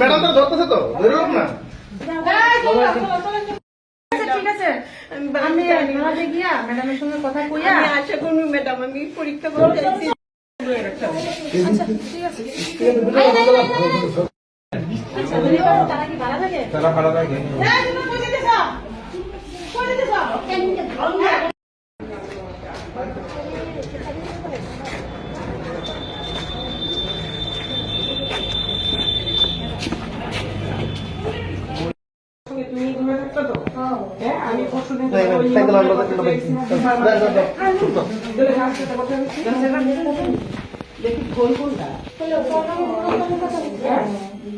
Madam তো ধরতেছে তো ধরে না। আচ্ছা, ঠিক আছে। আমি নিমাতে গিয়া ম্যাডামের সঙ্গে কথা কইয়া আমি আশা করব ম্যাডাম আমি পরীক্ষা করতে চাইছি। আচ্ছা ঠিক আছে। আচ্ছা তারা কি ভাড়া থাকে তারা ভাড়া থাকে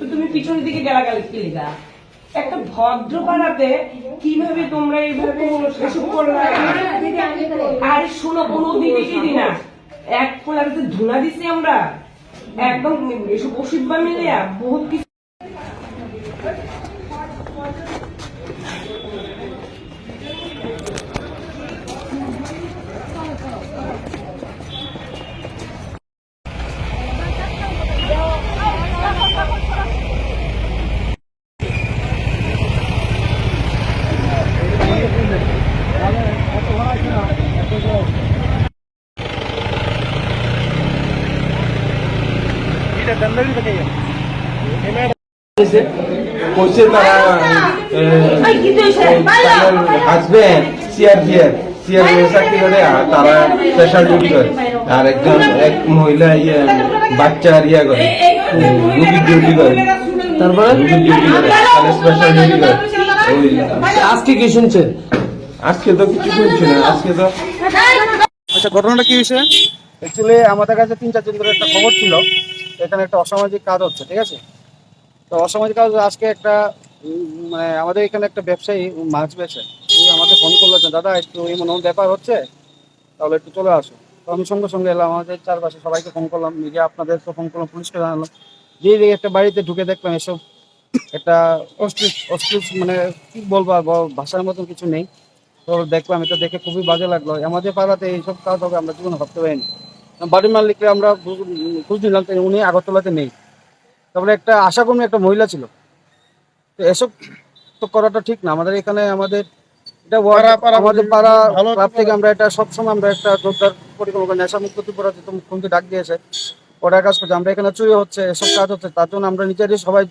তুমি পিছনের দিকে গালাগালি একটা ভদ্র পাড়াতে কীভাবে তোমরা এইভাবে এসব করলা আর শোনো কোনো দিকে দিদি না এক ধুনা দিছি আমরা একদম এসব ওষুধ বা মিলিয়া বহুত কিছু কইছে তারা হাজবেন্ড সিআরপিএফ সিআরপিএফ চাকরি করে তারা স্পেশাল ডিউটি করে আর একজন এক মহিলা ইয়ে ইয়ে করে রুগীর ডিউটি করে তারপরে রুগীর ডিউটি করে তাহলে স্পেশাল ডিউটি করে আজকে কি শুনছেন আজকে তো কিছু শুনছি না আজকে তো আচ্ছা ঘটনাটা কি হয়েছে অ্যাকচুয়ালি আমাদের কাছে তিন, চার দিন ধরে একটা খবর ছিল। এখানে একটা অসামাজিক কাজ হচ্ছে, ঠিক আছে? তো অসামাজিক কাজ আজকে একটা মানে আমাদের এখানে একটা ব্যবসায়ী মাছ বেছে আমাকে ফোন করল যে, দাদা, একটু এমন ব্যাপার হচ্ছে, তাহলে একটু চলে আসো। তো আমি সঙ্গে সঙ্গে এলাম, আমাদের চারপাশে সবাইকে ফোন করলাম মিডিয়া আপনাদের তো ফোন করলাম, পুলিশকে জানালাম। যে দিকে একটা বাড়িতে ঢুকে দেখলাম এসব, একটা অস্ট্রিচ অস্ট্রিচ মানে কি বলব ভাষার মতন কিছু নেই। তো দেখলাম, এটা দেখে খুবই বাজে লাগল। আমাদের পাড়াতে এইসব কাজ হবে, আমরা জীবনে ভাবতে পারিনি। বাড়ির মালিককে আমরা খোঁজ- নিলাম উনি আগরতলাতে নেই। তারপরে একটা আশাকর্মী একটা মহিলা ছিল। তো এসব তো করাটা ঠিক না। আমাদের এখানে আমাদের এটা আমাদের পাড়া ক্লাব থেকে আমরা এটা সবসময় আমরা একটা জোরদার পরিকল্পনা করি। নেশা ত্রিপুরা তো মুখ্যমন্ত্রী ডাক দিয়েছে। ওটা কাজ করছে। আমরা এখানে চুরি হচ্ছে এসব কাজ হচ্ছে। তার জন্য আমরা নিজেরই সবাই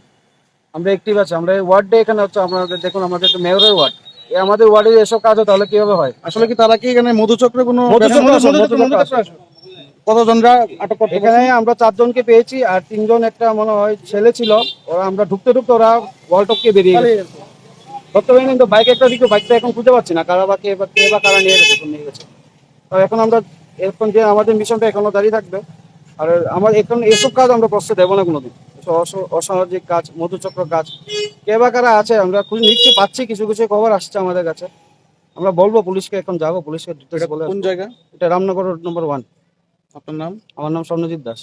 আমরা অ্যাক্টিভ আছি। আমরা ওয়ার্ডে এখানে হচ্ছে আমাদের দেখুন আমাদের মেয়রের ওয়ার্ড। আমাদের ওয়ার্ডে এসব কাজ হয় তাহলে কীভাবে হয়? আসলে কি তারা কি এখানে মধুচক্রে কোনো মধুচক্র কতজনরা আটক করতে এখানে আমরা চারজনকে পেয়েছি আর তিনজন একটা মনে হয় ছেলে ছিল। ওরা আমরা ঢুকতে ঢুকতে ওরা ওয়াল টপকে বেরিয়ে গেছে। ধরতে কিন্তু বাইক একটা দিকে বাইকটা এখন খুঁজে পাচ্ছি না। কারা বা কে বা কে বা কারা নিয়ে গেছে নিয়ে গেছে। তো এখন আমরা এখন যে আমাদের মিশনটা এখনও দাঁড়িয়ে থাকবে। আর আমার এখন এসব কাজ আমরা প্রশ্রয় দেবো না কোনোদিন। অসামাজিক কাজ মধুচক্র কাজ কে বা কারা আছে আমরা খুঁজে নিচ্ছি পাচ্ছি কিছু কিছু খবর আসছে আমাদের কাছে। আমরা বলব পুলিশকে এখন যাব পুলিশকে বলে কোন জায়গা? এটা রামনগর রোড নম্বর ওয়ান আপনার নাম? আমার নাম স্বর্ণজিৎ দাস।